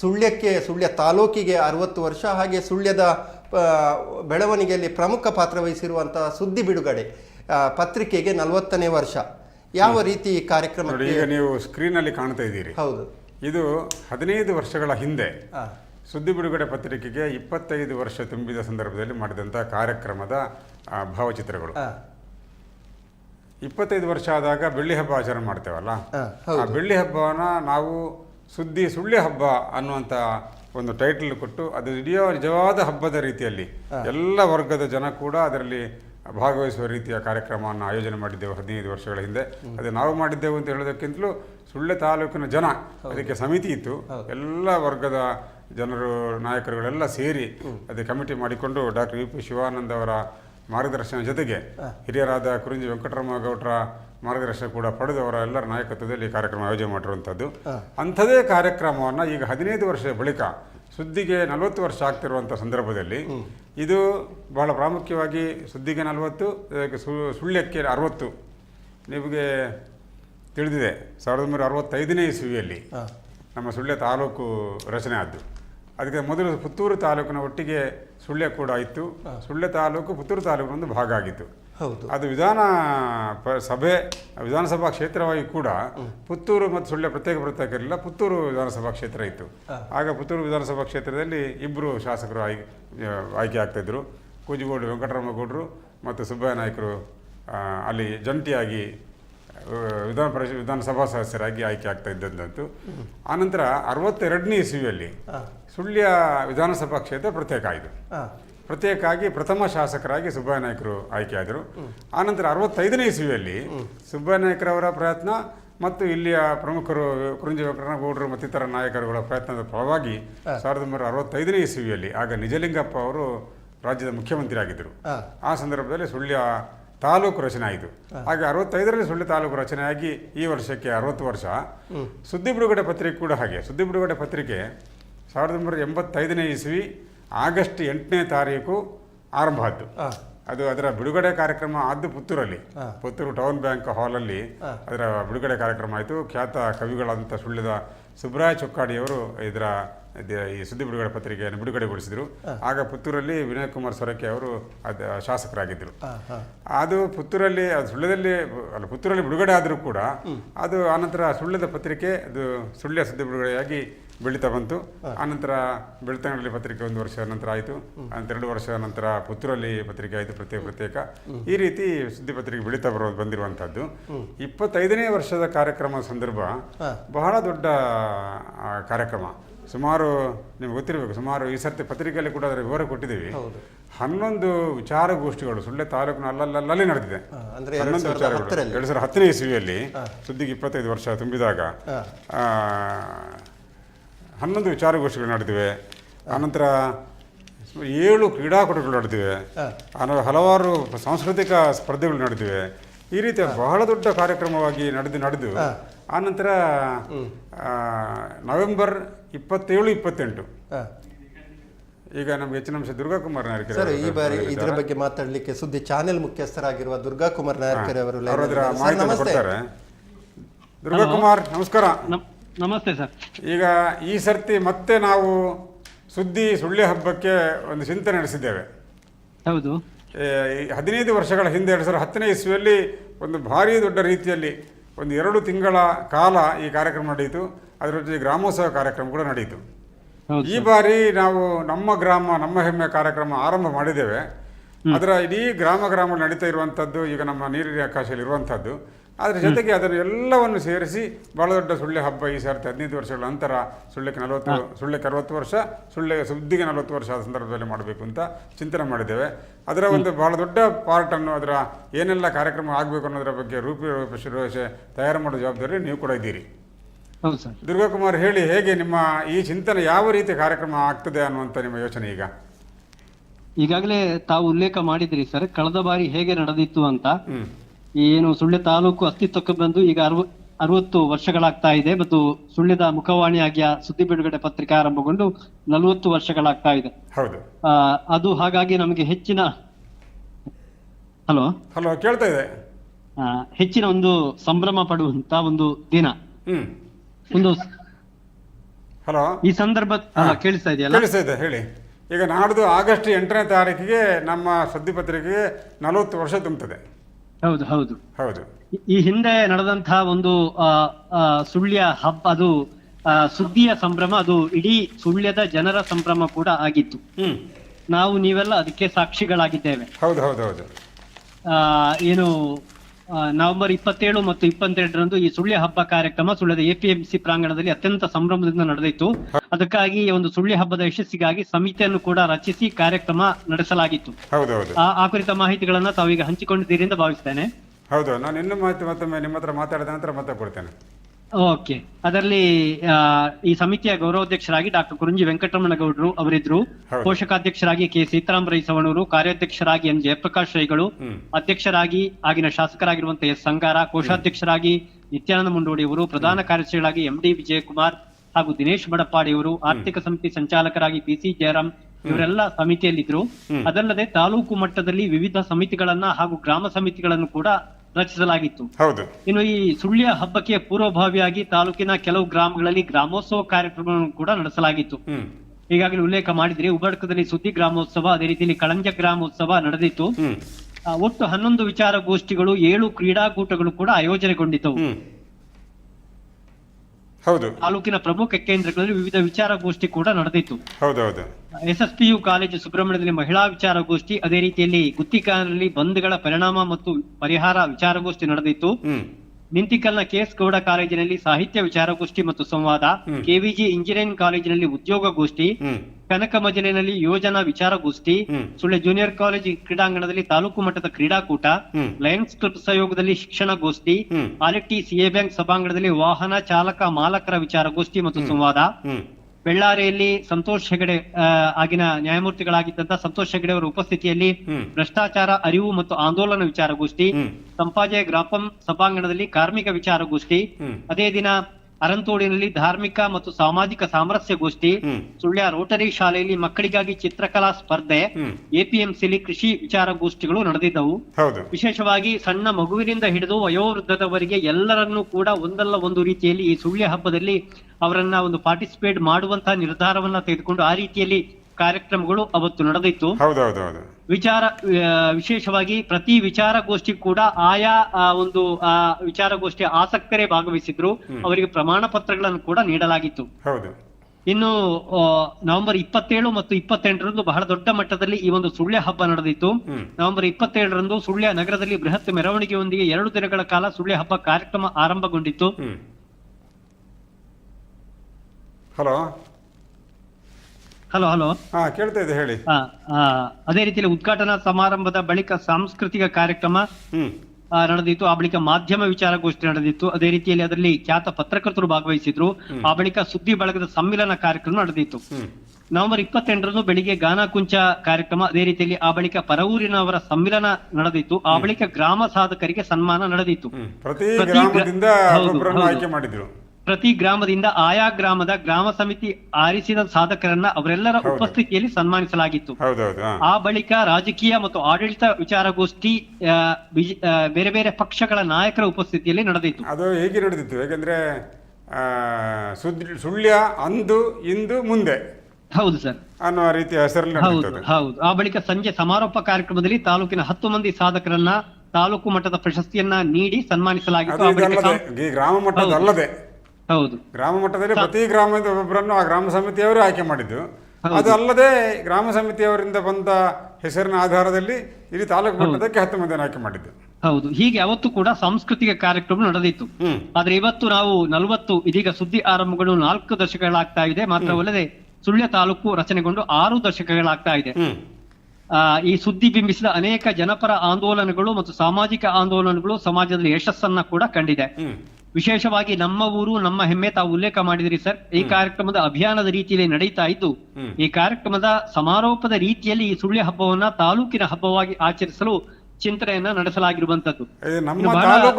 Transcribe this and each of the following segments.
ಸುಳ್ಯಕ್ಕೆ ಸುಳ್ಯ ತಾಲೂಕಿಗೆ ಅರವತ್ತು ವರ್ಷ ಹಾಗೆ ಸುಳ್ಯದ ಬೆಳವಣಿಗೆಯಲ್ಲಿ ಪ್ರಮುಖ ಪಾತ್ರ ವಹಿಸಿರುವಂತಹ ಸುದ್ದಿ ಬಿಡುಗಡೆ ಪತ್ರಿಕೆಗೆ ನಲವತ್ತನೇ ವರ್ಷ. ಯಾವ ರೀತಿ ಕಾರ್ಯಕ್ರಮ ಈಗ ನೀವು ಸ್ಕ್ರೀನಲ್ಲಿ ಕಾಣ್ತಾ ಇದ್ದೀರಿ. ಹೌದು. ಇದು ಹದಿನೈದು ವರ್ಷಗಳ ಹಿಂದೆ ಸುದ್ದಿ ಬಿಡುಗಡೆ ಪತ್ರಿಕೆಗೆ ಇಪ್ಪತ್ತೈದು ವರ್ಷ ತುಂಬಿದ ಸಂದರ್ಭದಲ್ಲಿ ಮಾಡಿದಂಥ ಕಾರ್ಯಕ್ರಮದ ಭಾವಚಿತ್ರಗಳು. ಇಪ್ಪತ್ತೈದು ವರ್ಷ ಆದಾಗ ಬೆಳ್ಳಿ ಹಬ್ಬ ಆಚರಣೆ ಮಾಡ್ತೇವಲ್ಲ? ಆ, ಬೆಳ್ಳಿ ಹಬ್ಬವನ್ನ ನಾವು ಸುದ್ದಿ ಸುಳ್ಳಿ ಹಬ್ಬ ಅನ್ನುವಂಥ ಒಂದು ಟೈಟಲ್ ಕೊಟ್ಟು ಅದು ಇಡೀ ನಿಜವಾದ ಹಬ್ಬದ ರೀತಿಯಲ್ಲಿ ಎಲ್ಲ ವರ್ಗದ ಜನ ಕೂಡ ಅದರಲ್ಲಿ ಭಾಗವಹಿಸುವ ರೀತಿಯ ಕಾರ್ಯಕ್ರಮವನ್ನು ಆಯೋಜನೆ ಮಾಡಿದ್ದೆವು ಹದಿನೈದು ವರ್ಷಗಳ ಹಿಂದೆ. ಅದು ನಾವು ಮಾಡಿದ್ದೆವು ಅಂತ ಹೇಳೋದಕ್ಕಿಂತಲೂ ಸುಳ್ಳೆ ತಾಲೂಕಿನ ಜನ ಅದಕ್ಕೆ ಸಮಿತಿ ಇತ್ತು. ಎಲ್ಲ ವರ್ಗದ ಜನರು ನಾಯಕರುಗಳೆಲ್ಲ ಸೇರಿ ಅದೇ ಕಮಿಟಿ ಮಾಡಿಕೊಂಡು ಡಾಕ್ಟರ್ ಯು ಪಿ ಶಿವಾನಂದ ಅವರ ಮಾರ್ಗದರ್ಶನ ಜೊತೆಗೆ ಹಿರಿಯರಾದ ಕುರಿಂಜಿ ವೆಂಕಟರಮ ಗೌಡ್ರ ಮಾರ್ಗದರ್ಶನ ಕೂಡ ಪಡೆದು ಅವರ ಎಲ್ಲರ ನಾಯಕತ್ವದಲ್ಲಿ ಈ ಕಾರ್ಯಕ್ರಮ ಆಯೋಜನೆ ಮಾಡಿರುವಂಥದ್ದು. ಅಂಥದೇ ಕಾರ್ಯಕ್ರಮವನ್ನು ಈಗ ಹದಿನೈದು ವರ್ಷ ಬಳಿಕ ಸುದ್ದಿಗೆ ನಲವತ್ತು ವರ್ಷ ಆಗ್ತಿರುವಂಥ ಸಂದರ್ಭದಲ್ಲಿ ಇದು ಬಹಳ ಪ್ರಾಮುಖ್ಯವಾಗಿ ಸುದ್ದಿಗೆ ನಲವತ್ತು ಸುಳ್ಯಕ್ಕೆ ಅರವತ್ತು ನಿಮಗೆ ತಿಳಿದಿದೆ. ಸಾವಿರದ ಒಂಬೈನೂರ ಅರವತ್ತೈದನೇ ಇಸ್ವಿಯಲ್ಲಿ ನಮ್ಮ ಸುಳ್ಯ ತಾಲೂಕು ರಚನೆ ಆದ್ದು. ಅದಕ್ಕೆ ಮೊದಲು ಪುತ್ತೂರು ತಾಲೂಕಿನ ಒಟ್ಟಿಗೆ ಸುಳ್ಯ ಕೂಡ ಇತ್ತು. ಸುಳ್ಳೆ ತಾಲೂಕು ಪುತ್ತೂರು ತಾಲೂಕಿನ ಒಂದು ಭಾಗ ಆಗಿತ್ತು. ಹೌದು. ಅದು ವಿಧಾನ ಪ- ಸಭೆ ವಿಧಾನಸಭಾ ಕ್ಷೇತ್ರವಾಗಿ ಕೂಡ ಪುತ್ತೂರು ಮತ್ತು ಸುಳ್ಯ ಪ್ರತ್ಯೇಕ ಪ್ರತ್ಯೇಕ ಇರಲಿಲ್ಲ ಪುತ್ತೂರು ವಿಧಾನಸಭಾ ಕ್ಷೇತ್ರ ಇತ್ತು. ಆಗ ಪುತ್ತೂರು ವಿಧಾನಸಭಾ ಕ್ಷೇತ್ರದಲ್ಲಿ ಇಬ್ಬರು ಶಾಸಕರು ಆಯ್ಕೆ ಆಯ್ಕೆ ಆಗ್ತಾಯಿದ್ರು. ಕೂಜಿಗೋಡು ವೆಂಕಟರಾಮಗೌಡರು ಮತ್ತು ಸುಬ್ಬಯ್ಯ ನಾಯಕರು ಅಲ್ಲಿ ಜಂಟಿಯಾಗಿ ವಿಧಾನ ಪರಿಷತ್ ವಿಧಾನಸಭಾ ಸದಸ್ಯರಾಗಿ ಆಯ್ಕೆ ಆಗ್ತಾ ಇದ್ದಂತು ಆನಂತರ ಅರವತ್ತೆರಡನೇ ಇಸ್ವಿಯಲ್ಲಿ ಸುಳ್ಯ ವಿಧಾನಸಭಾ ಕ್ಷೇತ್ರ ಪ್ರತ್ಯೇಕ ಆಯಿತು. ಆ, ಪ್ರತ್ಯೇಕ ಆಗಿ ಪ್ರಥಮ ಶಾಸಕರಾಗಿ ಸುಬ್ಬಯ್ಯ ನಾಯ್ಕರು ಆಯ್ಕೆಯಾದರು ಆನಂತರ ಅರವತ್ತೈದನೇ ಇಸ್ವಿಯಲ್ಲಿ ಸುಬ್ಬಯ್ಯ ನಾಯ್ಕರವರ ಪ್ರಯತ್ನ ಮತ್ತು ಇಲ್ಲಿಯ ಪ್ರಮುಖರು ಕುರುಂಜಿ ವೆಂಕಟನಗೌಡರು ಮತ್ತಿತರ ನಾಯಕರುಗಳ ಪ್ರಯತ್ನದ ಫಲವಾಗಿ ಸಾವಿರದ ಒಂಬೈನೂರ ಅರವತ್ತೈದನೇ ಇಸ್ವಿಯಲ್ಲಿ ಆಗ ನಿಜಲಿಂಗಪ್ಪ ಅವರು ರಾಜ್ಯದ ಮುಖ್ಯಮಂತ್ರಿ ಆಗಿದ್ದರು ಆ, ಆ ಸಂದರ್ಭದಲ್ಲಿ ಸುಳ್ಯ ತಾಲೂಕು ರಚನೆ ಆಯಿತು. ಹಾಗೆ ಅರವತ್ತೈದರಲ್ಲಿ ಸುಳ್ಯ ತಾಲೂಕು ರಚನೆಯಾಗಿ ಈ ವರ್ಷಕ್ಕೆ ಅರವತ್ತು ವರ್ಷ. ಸುದ್ದಿ ಬಿಡುಗಡೆ ಪತ್ರಿಕೆ ಕೂಡ ಹಾಗೆ. ಸುದ್ದಿ ಬಿಡುಗಡೆ ಪತ್ರಿಕೆ ಸಾವಿರದ ಒಂಬೈನೂರ ಎಂಬತ್ತೈದನೇ ಇಸ್ವಿ ಆಗಸ್ಟ್ ಎಂಟನೇ ತಾರೀಕು ಆರಂಭ ಆದ್ದು ಅದು ಅದರ ಬಿಡುಗಡೆ ಕಾರ್ಯಕ್ರಮ ಆದ್ದು ಪುತ್ತೂರಲ್ಲಿ. ಪುತ್ತೂರು ಟೌನ್ ಬ್ಯಾಂಕ್ ಹಾಲಲ್ಲಿ ಅದರ ಬಿಡುಗಡೆ ಕಾರ್ಯಕ್ರಮ ಆಯಿತು. ಖ್ಯಾತ ಕವಿಗಳಾದಂಥ ಸುಳ್ಳಿದ ಸುಬ್ರಾಯ ಚೊಕ್ಕಾಡಿಯವರು ಇದರ ಇದ- ಈ ಸುದ್ದಿ ಬಿಡುಗಡೆ ಪತ್ರಿಕೆಯನ್ನು ಬಿಡುಗಡೆಗೊಳಿಸಿದರು. ಆಗ ಪುತ್ತೂರಲ್ಲಿ ವಿನಯ್ ಕುಮಾರ್ ಸೊರಕೆ ಅವರು ಅದು ಶಾಸಕರಾಗಿದ್ದರು. ಅದು ಪುತ್ತೂರಲ್ಲಿ ಅದು ಸುಳ್ಳದಲ್ಲಿ ಅಲ್ಲ ಪುತ್ತೂರಲ್ಲಿ ಬಿಡುಗಡೆ ಆದರೂ ಕೂಡ ಅದು ಆನಂತರ ಸುಳ್ಳದ ಪತ್ರಿಕೆ ಅದು ಸುಳ್ಳ್ಯ ಸುದ್ದಿ ಬಿಡುಗಡೆಯಾಗಿ ಬೆಳೀತಾ ಬಂತು. ಆನಂತರ ಬೆಳ್ತಂಗಡಲ್ಲಿ ಪತ್ರಿಕೆ ಒಂದು ವರ್ಷ ನಂತರ ಆಯಿತು. ಆನಂತರ ಎರಡು ವರ್ಷದ ನಂತರ ಪುತ್ತೂರಲ್ಲಿ ಪತ್ರಿಕೆ ಆಯಿತು ಪ್ರತ್ಯೇಕ ಪ್ರತ್ಯೇಕ. ಈ ರೀತಿ ಸುದ್ದಿ ಪತ್ರಿಕೆ ಬೆಳೀತಾ ಬರೋ ಬಂದಿರುವಂಥದ್ದು. ಇಪ್ಪತ್ತೈದನೇ ವರ್ಷದ ಕಾರ್ಯಕ್ರಮ ಸಂದರ್ಭ ಬಹಳ ದೊಡ್ಡ ಕಾರ್ಯಕ್ರಮ. ಸುಮಾರು ನಿಮ್ಗೆ ಗೊತ್ತಿರಬೇಕು ಸುಮಾರು ಈ ಸರ್ತಿ ಪತ್ರಿಕೆಯಲ್ಲಿ ಕೂಡ ಅದರ ವಿವರ ಕೊಟ್ಟಿದ್ದೀವಿ. ಹನ್ನೊಂದು ವಿಚಾರಗೋಷ್ಠಿಗಳು ಸುಳ್ಳೆ ತಾಲೂಕಿನ ಅಲ್ಲಲ್ಲಲ್ಲಿ ನಡೆದಿದೆ. ಹನ್ನೊಂದು ಸಾವಿರದ ವಿಚಾರಗಳು. ಎರಡು ಸಾವಿರದ ಹತ್ತನೇ ಇಸ್ವಿಯಲ್ಲಿ ಸುದ್ದಿಗೆ ಇಪ್ಪತ್ತೈದು ವರ್ಷ ತುಂಬಿದಾಗ ಹನ್ನೊಂದು ವಿಚಾರಗೋಷ್ಠಿಗಳು ನಡೆದಿವೆ. ಆನಂತರ ಏಳು ಕ್ರೀಡಾಕೂಟಗಳು ನಡೆದಿವೆ. ಆನ- ಹಲವಾರು ಸಾಂಸ್ಕೃತಿಕ ಸ್ಪರ್ಧೆಗಳು ನಡೆದಿವೆ. ಈ ರೀತಿಯ ಬಹಳ ದೊಡ್ಡ ಕಾರ್ಯಕ್ರಮವಾಗಿ ನಡೆದು ನಡೆದು ಆನಂತರ ನವೆಂಬರ್ ಇಪ್ಪತ್ತೇಳು ಇಪ್ಪತ್ತೆಂಟು. ಈಗ ನಮ್ಗೆ ಹೆಚ್ಚಿನ ಅಂಶ ದುರ್ಗಾಕುಮಾರ್ ನಾಯ್ಕರ್ ಸರ್ ಈ ಬಾರಿ ಇದರ ಬಗ್ಗೆ ಮಾತಾಡಲಿಕ್ಕೆ ಸುದ್ದಿ ಚಾನೆಲ್ ಮುಖ್ಯಸ್ಥರಾಗಿರುವ ದುರ್ಗಾ ಕುಮಾರ್ ನಾಯಕರ್ ಅವರು ದುರ್ಗಾ ಕುಮಾರ್ ನಮಸ್ಕಾರ. ನಮಸ್ತೆ ಸರ್. ಈಗ ಈ ಸರ್ತಿ ಮತ್ತೆ ನಾವು ಸುದ್ದಿ ಸುಳ್ಳಿ ಹಬ್ಬಕ್ಕೆ ಒಂದು ಚಿಂತನೆ ನಡೆಸಿದ್ದೇವೆ. ಹೌದು. ಹದಿನೈದು ವರ್ಷಗಳ ಹಿಂದೆ ಎರಡು ಸಾವಿರದ ಹತ್ತನೇ ಇಸ್ವಿಯಲ್ಲಿ ಒಂದು ಭಾರಿ ದೊಡ್ಡ ರೀತಿಯಲ್ಲಿ ಒಂದು ಎರಡು ತಿಂಗಳ ಕಾಲ ಈ ಕಾರ್ಯಕ್ರಮ ನಡೆಯಿತು. ಅದರ ಜೊತೆ ಗ್ರಾಮೋತ್ಸವ ಕಾರ್ಯಕ್ರಮ ಕೂಡ ನಡೆಯಿತು. ಈ ಬಾರಿ ನಾವು ನಮ್ಮ ಗ್ರಾಮ ನಮ್ಮ ಹೆಮ್ಮೆ ಕಾರ್ಯಕ್ರಮ ಆರಂಭ ಮಾಡಿದ್ದೇವೆ. ಅದರ ಇಡೀ ಗ್ರಾಮ ಗ್ರಾಮ ನಡೀತಾ ಇರುವಂಥದ್ದು ಈಗ ನಮ್ಮ ನೀರಿನ ಆಕಾಶದಲ್ಲಿ ಇರುವಂಥದ್ದು. ಅದರ ಜೊತೆಗೆ ಅದನ್ನು ಎಲ್ಲವನ್ನು ಸೇರಿಸಿ ಬಹಳ ದೊಡ್ಡ ಸುಳ್ಳೆ ಹಬ್ಬ ಈ ಸರ್ತಿ ಹದಿನೈದು ವರ್ಷಗಳ ನಂತರ ಸುಳ್ಳೆಕ್ಕೆ ನಲವತ್ತು ಸುಳ್ಳೆಕ್ಕೆ ಅರವತ್ತು ವರ್ಷ ಸುಳ್ಳೆ ಸುದ್ದಿಗೆ ನಲವತ್ತು ವರ್ಷ ಆದ ಸಂದರ್ಭದಲ್ಲಿ ಮಾಡಬೇಕು ಅಂತ ಚಿಂತನೆ ಮಾಡಿದ್ದೇವೆ. ಅದರ ಒಂದು ಬಹಳ ದೊಡ್ಡ ಪಾರ್ಟನ್ನು ಅದರ ಏನೆಲ್ಲ ಕಾರ್ಯಕ್ರಮ ಆಗಬೇಕು ಅನ್ನೋದರ ಬಗ್ಗೆ ರೂಪಿ ತಯಾರು ಮಾಡೋ ಜವಾಬ್ದಾರಿ ನೀವು ಕೂಡ ಇದ್ದೀರಿ. ಹೌದು ಸರ್. ದುರ್ಗಾಕುಮಾರ್ ಹೇಳಿ ಹೇಗೆ ನಿಮ್ಮ ಈ ಚಿಂತನೆ ಯಾವ ರೀತಿ ಕಾರ್ಯಕ್ರಮ ಆಗ್ತದೆ ಅನ್ನುವಂತ ನಿಮ್ಮ ಯೋಚನೆ ಈಗ? ಈಗಾಗಲೇ ತಾವು ಉಲ್ಲೇಖ ಮಾಡಿದ್ರಿ ಸರ್ ಕಳೆದ ಬಾರಿ ಹೇಗೆ ನಡೆದಿತ್ತು ಅಂತ. ಹ್ಮ್. ಏನು ಸುಳ್ಯ ತಾಲೂಕು ಅಸ್ತಿತ್ವಕ್ಕೆ ಬಂದು ಈಗ ಅರವ ಅರವತ್ತು ವರ್ಷಗಳಾಗ್ತಾ ಇದೆ ಮತ್ತು ಸುಳ್ಯದ ಮುಖವಾಣಿಯಾಗಿಯ ಸುದ್ದಿ ಬಿಡುಗಡೆ ಪತ್ರಿಕೆ ಆರಂಭಗೊಂಡು ನಲವತ್ತು ವರ್ಷಗಳಾಗ್ತಾ ಇದೆ. ಹೌದು. ಆ, ಅದು ಹಾಗಾಗಿ ನಮಗೆ ಹೆಚ್ಚಿನ ಹಲೋ? ಹಲೋ ಕೇಳ್ತಾ ಇದೆ. ಹೆಚ್ಚಿನ ಒಂದು ಸಂಭ್ರಮ ಪಡುವಂತ ಒಂದು ದಿನ. ಹ್ಮ್. ಒಂದು ಹಲೋ? ಈ ಸಂದರ್ಭ ಅಲ್ಲ, ಕೇಳಿಸ್ತಾ ಇದೆಯಲ್ಲ? ಕೇಳಿಸ್ತಾ ಇದೆ ಹೇಳಿ. ಈಗ ನಾಡ್ದು ಆಗಸ್ಟ್ ಎಂಟನೇ ತಾರೀಕಿಗೆ ನಮ್ಮ ಸುದ್ದಿ ಪತ್ರಿಕೆಗೆ ನಲವತ್ತು ವರ್ಷ ತುಂಬುತ್ತದೆ ಹೌದು ಹೌದು. ಹೌದು. ಈ- ಹಿಂದೆ ನಡೆದಂತಹ ಒಂದು ಸುಳ್ಯ ಹಬ್ಬ ಅದು ಸುದ್ದಿಯ ಸಂಭ್ರಮ ಅದು ಇಡೀ ಸುಳ್ಯದ ಜನರ ಸಂಭ್ರಮ ಕೂಡ ಆಗಿತ್ತು. ಹ್ಮ್. ನಾವು ನೀವೆಲ್ಲ ಅದಕ್ಕೆ ಸಾಕ್ಷಿಗಳಾಗಿದ್ದೇವೆ. ಹೌದು ಹೌದು ಹೌದು. ಆ, ಏನು ನವೆಂಬರ್ ಇಪ್ಪತ್ತೇಳು ಮತ್ತು ಇಪ್ಪತ್ತೆರಡರಂದು ಈ ಸುಳ್ಳಿ ಹಬ್ಬ ಕಾರ್ಯಕ್ರಮ ಸುಳ್ಯದ ಎಪಿಎಂಸಿ ಪ್ರಾಂಗಣದಲ್ಲಿ ಅತ್ಯಂತ ಸಂಭ್ರಮದಿಂದ ನಡೆದಿತ್ತು. ಅದಕ್ಕಾಗಿ ಒಂದು ಸುಳ್ಳಿ ಹಬ್ಬದ ಯಶಸ್ಸಿಗಾಗಿ ಸಮಿತಿಯನ್ನು ಕೂಡ ರಚಿಸಿ ಕಾರ್ಯಕ್ರಮ ನಡೆಸಲಾಗಿತ್ತು. ಆ ಕುರಿತ ಮಾಹಿತಿಗಳನ್ನ ತಾವೀಗ ಹಂಚಿಕೊಂಡಿದ್ದೀರಿ ಅಂತ ಭಾವಿಸ್ತೇನೆ. ಹೌದು. ನಾನು ಇನ್ನೊಂದು ಮಾಹಿತಿ ಮತ್ತೊಮ್ಮೆ ನಿಮ್ಮ ಹತ್ರ ಮಾತಾಡಿದ ನಂತರ ಮತ್ತೆ ಕೊಡ್ತೇನೆ. ಓಕೆ. ಅದರಲ್ಲಿ ಈ ಸಮಿತಿಯ ಗೌರವಾಧ್ಯಕ್ಷರಾಗಿ ಡಾಕ್ಟರ್ ಕುರುಂಜಿ ವೆಂಕಟರಮಣ ಗೌಡರು ಅವರಿದ್ರು ಪೋಷಕಾಧ್ಯಕ್ಷರಾಗಿ ಕೆ ಸೀತಾರಾಮ ರೈ ಸವಣೂರು ಕಾರ್ಯಾಧ್ಯಕ್ಷರಾಗಿ ಎನ್ ಜಯಪ್ರಕಾಶ್ ರೈಗಳು ಅಧ್ಯಕ್ಷರಾಗಿ ಆಗಿನ ಶಾಸಕರಾಗಿರುವಂತಹ ಎಸ್ ಸಂಗಾರ ಕೋಶಾಧ್ಯಕ್ಷರಾಗಿ ನಿತ್ಯಾನಂದ ಮುಂಡೋಡಿ ಅವರು ಪ್ರಧಾನ ಕಾರ್ಯದರ್ಶಿಗಳಾಗಿ ಎಂ ಡಿ ವಿಜಯಕುಮಾರ್ ಹಾಗೂ ದಿನೇಶ್ ಬಡಪ್ಪಾಡಿ ಅವರು ಆರ್ಥಿಕ ಸಮಿತಿ ಸಂಚಾಲಕರಾಗಿ ಪಿ ಸಿ ಜಯರಾಮ್ ಇವರೆಲ್ಲ ಸಮಿತಿಯಲ್ಲಿದ್ರು. ಅದಲ್ಲದೆ ತಾಲೂಕು ಮಟ್ಟದಲ್ಲಿ ವಿವಿಧ ಸಮಿತಿಗಳನ್ನ ಹಾಗೂ ಗ್ರಾಮ ಸಮಿತಿಗಳನ್ನು ಕೂಡ ರಚಿಸಲಾಗಿತ್ತು. ಹೌದು. ಇನ್ನು ಈ ಸುಳ್ಯ ಹಬ್ಬಕ್ಕೆ ಪೂರ್ವಭಾವಿಯಾಗಿ ತಾಲೂಕಿನ ಕೆಲವು ಗ್ರಾಮಗಳಲ್ಲಿ ಗ್ರಾಮೋತ್ಸವ ಕಾರ್ಯಕ್ರಮಗಳನ್ನು ಕೂಡ ನಡೆಸಲಾಗಿತ್ತು. ಈಗಾಗಲೇ ಉಲ್ಲೇಖ ಮಾಡಿದ್ರೆ ಉಬಡ್ಕದಲ್ಲಿ ಸುದ್ದಿ ಗ್ರಾಮೋತ್ಸವ ಅದೇ ರೀತಿಯಲ್ಲಿ ಕಳಂಜ ಗ್ರಾಮೋತ್ಸವ ನಡೆದಿತ್ತು. ಒಟ್ಟು ಹನ್ನೊಂದು ವಿಚಾರಗೋಷ್ಠಿಗಳು ಏಳು ಕ್ರೀಡಾಕೂಟಗಳು ಕೂಡ ಆಯೋಜನೆಗೊಂಡಿದ್ದವು. ಹೌದು. ತಾಲೂಕಿನ ಪ್ರಮುಖ ಕೇಂದ್ರಗಳಲ್ಲಿ ವಿವಿಧ ವಿಚಾರಗೋಷ್ಠಿ ಕೂಡ ನಡೆದಿತ್ತು. ಹೌದೌದು ಹೌದು. ಎಸ್ ಎಸ್ ಪಿಯು ಕಾಲೇಜು ಸುಬ್ರಹ್ಮಣ್ಯದಲ್ಲಿ ಮಹಿಳಾ ವಿಚಾರಗೋಷ್ಠಿ ಅದೇ ರೀತಿಯಲ್ಲಿ ಗುತ್ತಿಕಾನಲ್ಲಿ ಬಂದ್ಗಳ ಪರಿಣಾಮ ಮತ್ತು ಪರಿಹಾರ ವಿಚಾರಗೋಷ್ಠಿ ನಡೆದಿತ್ತು. ನಿಂತಿಕಲ್ನ ಕೆಎಸ್ ಗೌಡ ಕಾಲೇಜಿನಲ್ಲಿ ಸಾಹಿತ್ಯ ವಿಚಾರಗೋಷ್ಠಿ ಮತ್ತು ಸಂವಾದ ಕೆವಿಜಿ ಇಂಜಿನಿಯರಿಂಗ್ ಕಾಲೇಜಿನಲ್ಲಿ ಉದ್ಯೋಗಗೋಷ್ಠಿ ಗೋಷ್ಠಿ ಕನಕ ಮಜಲಿನಲ್ಲಿ ಯೋಜನಾ ವಿಚಾರಗೋಷ್ಠಿ. ಸುಳ್ಯ ಜೂನಿಯರ್ ಕಾಲೇಜ್ ಕ್ರೀಡಾಂಗಣದಲ್ಲಿ ತಾಲೂಕು ಮಟ್ಟದ ಕ್ರೀಡಾಕೂಟ ಲಯನ್ಸ್ ಕ್ಲಬ್ ಸಹಯೋಗದಲ್ಲಿ ಶಿಕ್ಷಣ ಗೋಷ್ಠಿ ಆಲಿಟಿ ಸಿಎ ಬ್ಯಾಂಕ್ ಸಭಾಂಗಣದಲ್ಲಿ ವಾಹನ ಚಾಲಕ ಮಾಲಕರ ವಿಚಾರಗೋಷ್ಠಿ ಮತ್ತು ಸಂವಾದ. ಬೆಳ್ಳಾರಿಯಲ್ಲಿ ಸಂತೋಷ್ ಹೆಗಡೆ ಆಗಿನ ನ್ಯಾಯಮೂರ್ತಿಗಳಾಗಿದ್ದಂತ ಸಂತೋಷ್ ಹೆಗಡೆ ಅವರ ಉಪಸ್ಥಿತಿಯಲ್ಲಿ ಭ್ರಷ್ಟಾಚಾರ ಅರಿವು ಮತ್ತು ಆಂದೋಲನ ವಿಚಾರಗೋಷ್ಠಿ. ಸಂಪಾಜೆ ಗ್ರಾಪಂ ಸಭಾಂಗಣದಲ್ಲಿ ಕಾರ್ಮಿಕ ವಿಚಾರಗೋಷ್ಠಿ ಅದೇ ದಿನ ಅರಂತೋಡಿನಲ್ಲಿ ಧಾರ್ಮಿಕ ಮತ್ತು ಸಾಮಾಜಿಕ ಸಾಮರಸ್ಯ ಗೋಷ್ಠಿ ಸುಳ್ಯ ರೋಟರಿ ಶಾಲೆಯಲ್ಲಿ ಮಕ್ಕಳಿಗಾಗಿ ಚಿತ್ರಕಲಾ ಸ್ಪರ್ಧೆ. ಎಪಿಎಂಸಿಲಿ ಕೃಷಿ ವಿಚಾರ ಗೋಷ್ಠಿಗಳು ನಡೆದಿದ್ದವು ವಿಶೇಷವಾಗಿ ಸಣ್ಣ ಮಗುವಿನಿಂದ ಹಿಡಿದು ವಯೋವೃದ್ಧದವರಿಗೆ ಎಲ್ಲರನ್ನೂ ಕೂಡ ಒಂದಲ್ಲ ಒಂದು ರೀತಿಯಲ್ಲಿ ಈ ಸುಳ್ಯ ಹಬ್ಬದಲ್ಲಿ ಅವರನ್ನ ಒಂದು ಪಾರ್ಟಿಸಿಪೇಟ್ ಮಾಡುವಂತಹ ನಿರ್ಧಾರವನ್ನ ತೆಗೆದುಕೊಂಡು ಆ ರೀತಿಯಲ್ಲಿ ಕಾರ್ಯಕ್ರಮಗಳು ಅವತ್ತು ನಡೆದಿತ್ತು. ವಿಚಾರ ವಿಶೇಷವಾಗಿ ಪ್ರತಿ ವಿಚಾರಗೋಷ್ಠಿ ಕೂಡ ಆಯಾ ಒಂದು ಆ, ವಿಚಾರಗೋಷ್ಠಿ ಆಸಕ್ತರೇ ಭಾಗವಹಿಸಿದ್ರು. ಅವರಿಗೆ ಪ್ರಮಾಣ ಪತ್ರಗಳನ್ನು ಕೂಡ ನೀಡಲಾಗಿತ್ತು. ಇನ್ನು ನವೆಂಬರ್ ಇಪ್ಪತ್ತೇಳು ಮತ್ತು ಇಪ್ಪತ್ತೆಂಟರಂದು ಬಹಳ ದೊಡ್ಡ ಮಟ್ಟದಲ್ಲಿ ಈ ಒಂದು ಸುಳ್ಯ ಹಬ್ಬ ನಡೆದಿತ್ತು. ನವೆಂಬರ್ ಇಪ್ಪತ್ತೇಳರಂದು ಸುಳ್ಯ ನಗರದಲ್ಲಿ ಬೃಹತ್ ಮೆರವಣಿಗೆಯೊಂದಿಗೆ ಎರಡು ದಿನಗಳ ಕಾಲ ಸುಳ್ಯ ಹಬ್ಬ ಕಾರ್ಯಕ್ರಮ ಆರಂಭಗೊಂಡಿತ್ತು. ಹಲೋ. Hello hello. ಹಾ ಕೇಳ್ತಾ ಇದೆ ಹೇಳಿ. ಆ, ಆ, ಅದೇ ರೀತಿಯಲ್ಲಿ ಉದ್ಘಾಟನಾ ಸಮಾರಂಭದ ಬಳಿಕ ಸಾಂಸ್ಕೃತಿಕ ಕಾರ್ಯಕ್ರಮ ಹ್ಮ್. ಆ, ನಡೆದಿತ್ತು. ಆ ಬಳಿಕ ಮಾಧ್ಯಮ ವಿಚಾರಗೋಷ್ಠಿ ನಡೆದಿತ್ತು. ಅದೇ ರೀತಿಯಲ್ಲಿ ಅದರಲ್ಲಿ ಖ್ಯಾತ ಪತ್ರಕರ್ತರು ಭಾಗವಹಿಸಿದ್ರು. ಆ ಬಳಿಕ ಸುದ್ದಿ ಬಳಗದ ಸಮ್ಮಿಲನ ಕಾರ್ಯಕ್ರಮ ನಡೆದಿತ್ತು. ಹ್ಮ್. ನವೆಂಬರ್ ಇಪ್ಪತ್ತೆಂಟರಂದು ಬೆಳಿಗ್ಗೆ ಗಾನಕುಂಚ ಕಾರ್ಯಕ್ರಮ ಅದೇ ರೀತಿಯಲ್ಲಿ ಆ ಬಳಿಕ ಪರವೂರಿನವರ ಸಮ್ಮಿಲನ ನಡೆದಿತ್ತು. ಆ ಬಳಿಕ ಗ್ರಾಮ ಸಾಧಕರಿಗೆ ಸನ್ಮಾನ ನಡೆದಿತ್ತು. ಹ್ಮ್. ಪ್ರತಿ ಪ್ರತಿ ಗ್ರಾ- ಗ್ರಾಮದಿಂದ ಹೌದು, ಒಬ್ಬೊಬ್ಬರನ್ನು ಹೌದು. ಆಯ್ಕೆ ಮಾಡಿದ್ರು. ಪ್ರತಿ ಗ್ರಾಮದಿಂದ ಆಯಾ ಗ್ರಾಮದ ಗ್ರಾಮ ಸಮಿತಿ ಆರಿಸಿದ ಸಾಧಕರನ್ನ ಅವರೆಲ್ಲರ ಉಪಸ್ಥಿತಿಯಲ್ಲಿ ಸನ್ಮಾನಿಸಲಾಗಿತ್ತು. ಆ ಬಳಿಕ ರಾಜಕೀಯ ಮತ್ತು ಆಡಳಿತ ವಿಚಾರಗೋಷ್ಠಿ ಬೇರೆ ಬೇರೆ ಪಕ್ಷಗಳ ನಾಯಕರ ಉಪಸ್ಥಿತಿಯಲ್ಲಿ ನಡೆದಿತ್ತು. ಅದು ಹೇಗೆ ನಡೆದಿತ್ತು? ಯಾಕಂದ್ರೆ ಸುಳ್ಯ ಅಂದು ಇಂದು ಮುಂದೆ ಹೌದು ಸರ್. ಅನ್ನುವ ರೀತಿಯ ಹೆಸರಲ್ಲಿ ಹೌದು ಹೌದು. ಆ ಬಳಿಕ ಸಂಜೆ ಸಮಾರೋಪ ಕಾರ್ಯಕ್ರಮದಲ್ಲಿ ತಾಲೂಕಿನ ಹತ್ತು ಮಂದಿ ಸಾಧಕರನ್ನ ತಾಲೂಕು ಮಟ್ಟದ ಪ್ರಶಸ್ತಿಯನ್ನ ನೀಡಿ ಸನ್ಮಾನಿಸಲಾಗಿತ್ತು. ಗ್ರಾಮ ಮಟ್ಟದ ಅಲ್ಲದೆ ಹೌದು. ಗ್ರಾಮ ಮಟ್ಟದಲ್ಲಿ ಪ್ರತಿ ಗ್ರಾಮದ ಒಬ್ಬರನ್ನು ಆ ಗ್ರಾಮ ಸಮಿತಿಯವರು ಆಯ್ಕೆ ಮಾಡಿದ್ದು. ಅದಲ್ಲದೆ ಗ್ರಾಮ ಸಮಿತಿಯವರಿಂದ ಬಂದ ಹೆಸರಿನ ಆಧಾರದಲ್ಲಿ ಇಲ್ಲಿ ತಾಲೂಕು ಮಟ್ಟದಕ್ಕೆ ಹತ್ತು ಮಂದಿಯನ್ನು ಆಯ್ಕೆ ಮಾಡಿದ್ದು. ಹೌದು. ಹೀಗೆ ಅವತ್ತು ಕೂಡ ಸಾಂಸ್ಕೃತಿಕ ಕಾರ್ಯಕ್ರಮ ನಡೆದಿತ್ತು. ಆದ್ರೆ ಇವತ್ತು ನಾವು ನಲವತ್ತು ಇದೀಗ ಸುದ್ದಿ ಆರಂಭಗಳು ನಾಲ್ಕು ದಶಕಗಳಾಗ್ತಾ ಇದೆ. ಮಾತ್ರವಲ್ಲದೆ ಸುಳ್ಯ ತಾಲೂಕು ರಚನೆಗೊಂಡು ಆರು ದಶಕಗಳಾಗ್ತಾ ಇದೆ. ಆ, ಈ ಸುದ್ದಿ ಬಿಂಬಿಸಿದ ಅನೇಕ ಜನಪರ ಆಂದೋಲನಗಳು ಮತ್ತು ಸಾಮಾಜಿಕ ಆಂದೋಲನಗಳು ಸಮಾಜದಲ್ಲಿ ಯಶಸ್ಸನ್ನ ಕೂಡ ಕಂಡಿದೆ. ವಿಶೇಷವಾಗಿ ನಮ್ಮ ಊರು ನಮ್ಮ ಹೆಮ್ಮೆ ತಾವು ಉಲ್ಲೇಖ ಮಾಡಿದ್ರಿ ಸರ್. ಈ ಕಾರ್ಯಕ್ರಮದ ಅಭಿಯಾನದ ರೀತಿಯಲ್ಲಿ ನಡೀತಾ ಇದ್ದು ಈ ಕಾರ್ಯಕ್ರಮದ ಸಮಾರೋಪದ ರೀತಿಯಲ್ಲಿ ಈ ಸುಳ್ಯ ಹಬ್ಬವನ್ನ ತಾಲೂಕಿನ ಹಬ್ಬವಾಗಿ ಆಚರಿಸಲು ಚಿಂತನೆಯನ್ನ ನಡೆಸಲಾಗಿರುವಂತದ್ದು.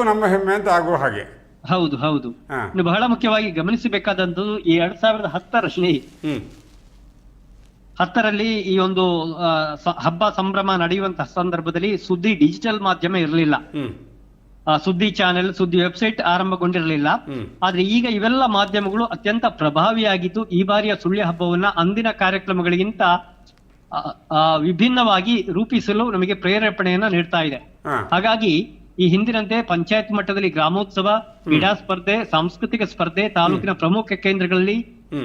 ನಮ್ಮ ಹೆಮ್ಮೆ ಅಂತ ಆಗುವ ಹಾಗೆ. ಹೌದು ಹೌದು. ಇನ್ನು ಬಹಳ ಮುಖ್ಯವಾಗಿ ಗಮನಿಸಬೇಕಾದಂತದ್ದು ಈ ಎರಡ್ ಸಾವಿರದ ಹತ್ತರ ಸ್ನೇಹಿ. ಹತ್ತರಲ್ಲಿ ಈ ಒಂದು ಹಬ್ಬ ಸಂಭ್ರಮ ನಡೆಯುವಂತಹ ಸಂದರ್ಭದಲ್ಲಿ ಸುದ್ದಿ ಡಿಜಿಟಲ್ ಮಾಧ್ಯಮ ಇರಲಿಲ್ಲ. ಸುದ್ದಿ ಚಾನೆಲ್ ಸುದ್ದಿ ವೆಬ್ಸೈಟ್ ಆರಂಭಗೊಂಡಿರಲಿಲ್ಲ. ಆದ್ರೆ ಈಗ ಇವೆಲ್ಲ ಮಾಧ್ಯಮಗಳು ಅತ್ಯಂತ ಪ್ರಭಾವಿಯಾಗಿದ್ದು ಈ ಬಾರಿಯ ಸುಳ್ಯ ಹಬ್ಬವನ್ನ ಅಂದಿನ ಕಾರ್ಯಕ್ರಮಗಳಿಗಿಂತ ವಿಭಿನ್ನವಾಗಿ ರೂಪಿಸಲು ನಮಗೆ ಪ್ರೇರೇಪಣೆಯನ್ನ ನೀಡ್ತಾ ಇದೆ. ಹಾಗಾಗಿ ಈ ಹಿಂದಿನಂತೆ ಪಂಚಾಯತ್ ಮಟ್ಟದಲ್ಲಿ ಗ್ರಾಮೋತ್ಸವ ಕ್ರೀಡಾ ಸ್ಪರ್ಧೆ ಸಾಂಸ್ಕೃತಿಕ ಸ್ಪರ್ಧೆ ತಾಲೂಕಿನ ಪ್ರಮುಖ ಕೇಂದ್ರಗಳಲ್ಲಿ.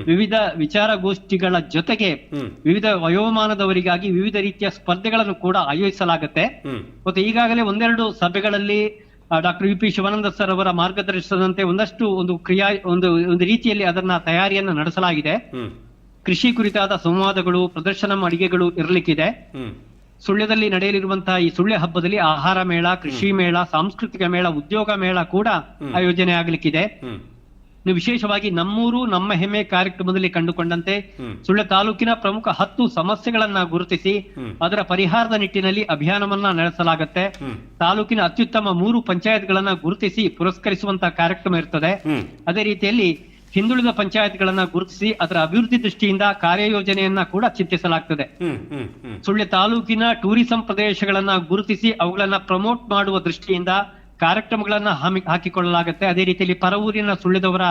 ವಿವಿಧ ವಿಚಾರಗೋಷ್ಠಿಗಳ ಜೊತೆಗೆ ವಿವಿಧ ವಯೋಮಾನದವರಿಗಾಗಿ ವಿವಿಧ ರೀತಿಯ ಸ್ಪರ್ಧೆಗಳನ್ನು ಕೂಡ ಆಯೋಜಿಸಲಾಗುತ್ತೆ. ಮತ್ತೆ ಈಗಾಗಲೇ ಒಂದೆರಡು ಸಭೆಗಳಲ್ಲಿ doctor U P Shivananda sir ಅವರ ಮಾರ್ಗದರ್ಶನದಂತೆ ಒಂದಷ್ಟು ಒಂದು ಕ್ರಿಯಾ ಒಂದು ಒಂದು ರೀತಿಯಲ್ಲಿ ಅದನ್ನ ತಯಾರಿಯನ್ನ ನಡೆಸಲಾಗಿದೆ. ಕೃಷಿ ಕುರಿತಾದ ಸಂವಾದಗಳು ಪ್ರದರ್ಶನ ಅಡಿಗೆಗಳು ಇರಲಿಕ್ಕಿದೆ. ಸುಳ್ಯದಲ್ಲಿ ನಡೆಯಲಿರುವಂತಹ ಈ ಸುಳ್ಯ ಹಬ್ಬದಲ್ಲಿ ಆಹಾರ ಮೇಳ ಕೃಷಿ ಮೇಳ ಸಾಂಸ್ಕೃತಿಕ ಮೇಳ ಉದ್ಯೋಗ ಮೇಳ ಕೂಡ ಆಯೋಜನೆ ಆಗಲಿಕ್ಕಿದೆ. ವಿಶೇಷವಾಗಿ ನಮ್ಮೂರು ನಮ್ಮ ಹೆಮ್ಮೆ ಕಾರ್ಯಕ್ರಮದಲ್ಲಿ ಕಂಡುಕೊಂಡಂತೆ ಸುಳ್ಳ ತಾಲೂಕಿನ ಪ್ರಮುಖ ಹತ್ತು ಸಮಸ್ಯೆಗಳನ್ನ ಗುರುತಿಸಿ ಅದರ ಪರಿಹಾರದ ನಿಟ್ಟಿನಲ್ಲಿ ಅಭಿಯಾನವನ್ನ ನಡೆಸಲಾಗುತ್ತೆ. ತಾಲೂಕಿನ ಅತ್ಯುತ್ತಮ ಮೂರು ಪಂಚಾಯತ್ಗಳನ್ನ ಗುರುತಿಸಿ ಪುರಸ್ಕರಿಸುವಂತಹ ಕಾರ್ಯಕ್ರಮ ಇರ್ತದೆ. ಅದೇ ರೀತಿಯಲ್ಲಿ ಹಿಂದುಳಿದ ಪಂಚಾಯತ್ಗಳನ್ನ ಗುರುತಿಸಿ ಅದರ ಅಭಿವೃದ್ಧಿ ದೃಷ್ಟಿಯಿಂದ ಕಾರ್ಯಯೋಜನೆಯನ್ನ ಕೂಡ ಚಿಂತಿಸಲಾಗ್ತದೆ ಸುಳ್ಯ ತಾಲೂಕಿನ ಟೂರಿಸಂ ಪ್ರದೇಶಗಳನ್ನ ಗುರುತಿಸಿ ಅವುಗಳನ್ನ ಪ್ರಮೋಟ್ ಮಾಡುವ ದೃಷ್ಟಿಯಿಂದ ಕಾರ್ಯಕ್ರಮಗಳನ್ನ ಹಮ್ಮಿ ಹಾಕಿಕೊಳ್ಳಲಾಗುತ್ತೆ. ಅದೇ ರೀತಿಯಲ್ಲಿ ಪರವೂರಿನ ಸುಳ್ಳಿದವರ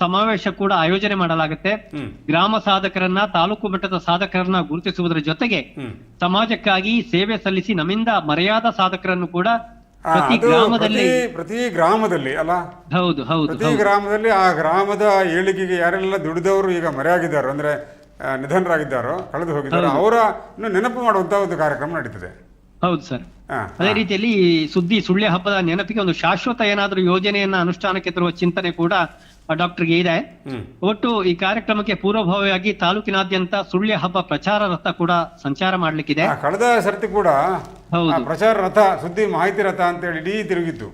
ಸಮಾವೇಶ ಕೂಡ ಆಯೋಜನೆ ಮಾಡಲಾಗುತ್ತೆ. ಗ್ರಾಮ ಸಾಧಕರನ್ನ ತಾಲೂಕು ಮಟ್ಟದ ಸಾಧಕರನ್ನ ಗುರುತಿಸುವುದರ ಜೊತೆಗೆ ಸಮಾಜಕ್ಕಾಗಿ ಸೇವೆ ಸಲ್ಲಿಸಿ ನಮ್ಮಿಂದ ಮರೆಯಾದ ಸಾಧಕರನ್ನು ಕೂಡ ಪ್ರತಿ ಗ್ರಾಮದಲ್ಲಿ ಪ್ರತಿ ಗ್ರಾಮದಲ್ಲಿ ಅಲ್ಲ? ಹೌದು ಹೌದು ಪ್ರತಿ ಗ್ರಾಮದಲ್ಲಿ ಆ ಗ್ರಾಮದ ಏಳಿಗೆಗೆ ಯಾರೆಲ್ಲ ದುಡಿದವರು ಈಗ ಮರೆಯಾಗಿದ್ದಾರೋ ಅಂದ್ರೆ ನಿಧನರಾಗಿದ್ದಾರೋ ಕಳೆದು ಹೋಗಿದ್ದಾರೋ ಅವರ ನೆನಪು ಮಾಡುವಂತಹ ಒಂದು ಕಾರ್ಯಕ್ರಮ ನಡೀತದೆ. ಹೌದು ಸರ್. ಅದೇ ರೀತಿಯಲ್ಲಿ ಈ ಸುದ್ದಿ ಸುಳ್ಯ ಹಬ್ಬದ ನೆನಪಿಗೆ ಒಂದು ಶಾಶ್ವತ ಏನಾದರೂ ಯೋಜನೆಯನ್ನ ಅನುಷ್ಠಾನಕ್ಕೆ ತರುವ ಚಿಂತನೆ ಕೂಡ ಡಾಕ್ಟರ್ಗೆ ಇದೆ. ಒಟ್ಟು ಈ ಕಾರ್ಯಕ್ರಮಕ್ಕೆ ಪೂರ್ವಭಾವಿಯಾಗಿ ತಾಲೂಕಿನಾದ್ಯಂತ ಸುಳ್ಯ ಹಬ್ಬ ಪ್ರಚಾರ ರಥ ಕೂಡ ಸಂಚಾರ ಮಾಡ್ಲಿಕ್ಕಿದೆ. ಕಳೆದ ಸರ್ತಿ ಕೂಡ ಹೌದು. ಪ್ರಚಾರ ರಥ ಸುದ್ದಿ ಮಾಹಿತಿ ರಥ ಅಂತ ಹೇಳಿ ಇಡೀ ತಿರುಗಿತ್ತು.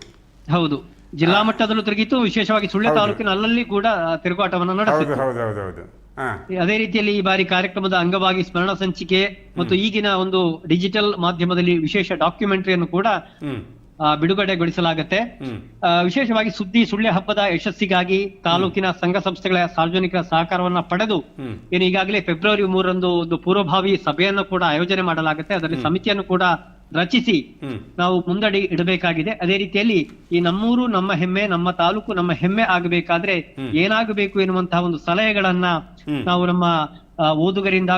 ಹೌದು. ಜಿಲ್ಲಾ ಮಟ್ಟದಲ್ಲೂ ತಿರುಗಿತು ವಿಶೇಷವಾಗಿ ಸುಳ್ಯ ತಾಲೂಕಿನ ಅಲ್ಲಲ್ಲಿ ಕೂಡ ತಿರುಗಾಟವನ್ನ ಹೌದು. ಅದೇ ರೀತಿಯಲ್ಲಿ ಈ ಬಾರಿ ಕಾರ್ಯಕ್ರಮದ ಅಂಗವಾಗಿ ಸ್ಮರಣ ಸಂಚಿಕೆ ಮತ್ತು ಈಗಿನ ಒಂದು ಡಿಜಿಟಲ್ ಮಾಧ್ಯಮದಲ್ಲಿ ವಿಶೇಷ ಡಾಕ್ಯುಮೆಂಟರಿಯನ್ನು ಕೂಡ ಬಿಡುಗಡೆಗೊಳಿಸಲಾಗುತ್ತೆ. ವಿಶೇಷವಾಗಿ ಸುದ್ದಿ ಸುಳ್ಳೆ ಹಬ್ಬದ ಯಶಸ್ಸಿಗಾಗಿ ತಾಲೂಕಿನ ಸಂಘ ಸಂಸ್ಥೆಗಳ ಸಾರ್ವಜನಿಕರ ಸಹಕಾರವನ್ನ ಪಡೆದು ಏನು ಈಗಾಗಲೇ ಫೆಬ್ರವರಿ ಮೂರರಂದು ಒಂದು ಪೂರ್ವಭಾವಿ ಸಭೆಯನ್ನು ಕೂಡ ಆಯೋಜನೆ ಮಾಡಲಾಗುತ್ತೆ. ಅದರಲ್ಲಿ ಸಮಿತಿಯನ್ನು ಕೂಡ ರಚಿಸಿ ನಾವು ಮುಂದಡಿ ಇಡಬೇಕಾಗಿದೆ. ಅದೇ ರೀತಿಯಲ್ಲಿ ಈ ನಮ್ಮೂರು ನಮ್ಮ ಹೆಮ್ಮೆ ನಮ್ಮ ತಾಲೂಕು ನಮ್ಮ ಹೆಮ್ಮೆ ಆಗಬೇಕಾದ್ರೆ ಏನಾಗಬೇಕು ಎನ್ನುವಂತಹ ಒಂದು ಸಲಹೆಗಳನ್ನ ನಾವು ನಮ್ಮ ಓದುಗರಿಂದ